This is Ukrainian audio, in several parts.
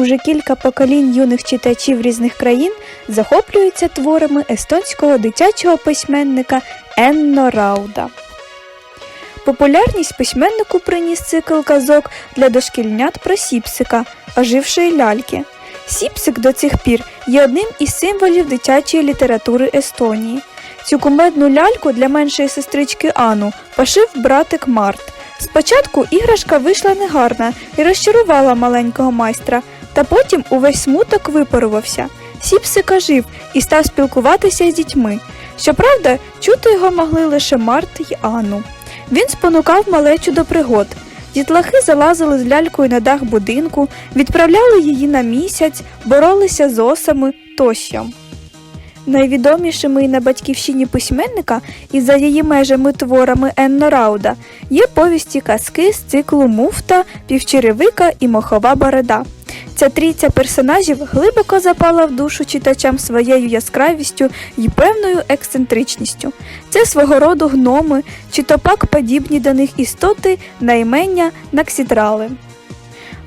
уже кілька поколінь юних читачів різних країн захоплюються творами естонського дитячого письменникаЕнно Рауда. Популярність письменнику приніс цикл казок для дошкільнят про Сіпсика, ожившої ляльки. Сіпсик до цих пір є одним із символів дитячої літератури Естонії. Цю кумедну ляльку для меншої сестрички Ану пошив братик Март. Спочатку іграшка вийшла негарна і розчарувала маленького майстра, та потім увесь смуток випарувався. Сіпсик ожив і став спілкуватися з дітьми. Щоправда, чути його могли лише Март й Анну. Він спонукав малечу до пригод. Дітлахи залазили з лялькою на дах будинку, відправляли її на місяць, боролися з осами тощо. Найвідомішими на батьківщині письменника і за її межами творами Енно Рауда є повісті казки з циклу Муфта, Півчеревика і Мохова Борода. Ця трійця персонажів глибоко запала в душу читачам своєю яскравістю і певною ексцентричністю. Це свого роду гноми, чи то пак подібні до них істоти на імення Наксітрали.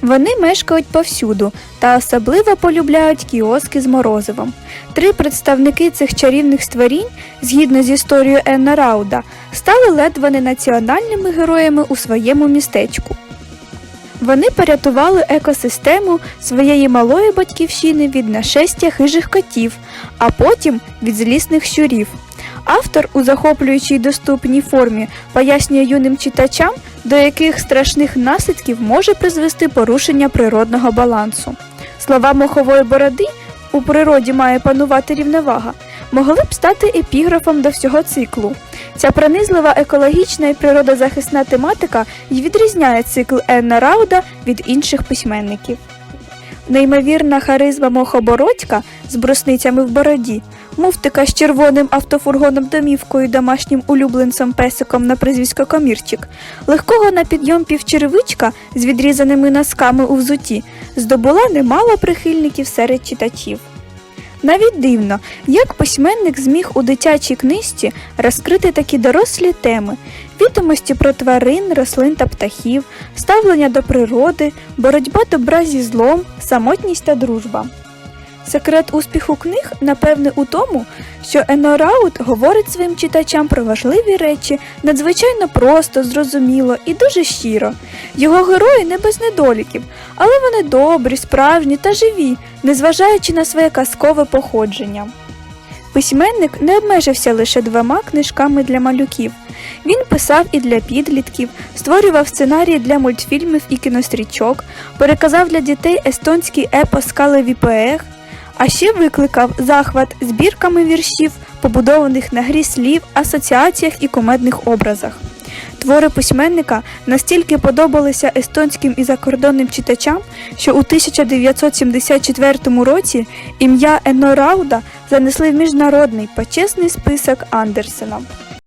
Вони мешкають повсюду та особливо полюбляють кіоски з морозивом. Три представники цих чарівних створінь, згідно з історією Енна Рауда, стали ледве не національними героями у своєму містечку. Вони порятували екосистему своєї малої батьківщини від нашестя хижих котів, а потім від злісних щурів. Автор у захоплюючій доступній формі пояснює юним читачам, до яких страшних наслідків може призвести порушення природного балансу. Слова мохової бороди у природі має панувати рівновага, могли б стати епіграфом до всього циклу. Ця пронизлива екологічна і природозахисна тематика й відрізняє цикл Енна Рауда від інших письменників. Неймовірна харизма Мохобородька з брусницями в бороді, муфтика з червоним автофургоном домівкою, домашнім улюбленцем песиком на прізвисько Комірчик, легкого на підйом півчеревичка з відрізаними носками у взуті, здобула немало прихильників серед читачів. Навіть дивно, як письменник зміг у дитячій книжці розкрити такі дорослі теми: відомості про тварин, рослин та птахів, ставлення до природи, боротьба добра зі злом, самотність та дружба. Секрет успіху книг, напевне, у тому, що Ено Раут говорить своїм читачам про важливі речі надзвичайно просто, зрозуміло і дуже щиро. Його герої не без недоліків, але вони добрі, справжні та живі, незважаючи на своє казкове походження. Письменник не обмежився лише двома книжками для малюків. Він писав і для підлітків, створював сценарії для мультфільмів і кінострічок, переказав для дітей естонський епос Кале Віпеех, а ще викликав захват збірками віршів, побудованих на грі слів, асоціаціях і кумедних образах. Твори письменника настільки подобалися естонським і закордонним читачам, що у 1974 році ім'я Енно Рауда занесли в міжнародний почесний список Андерсена.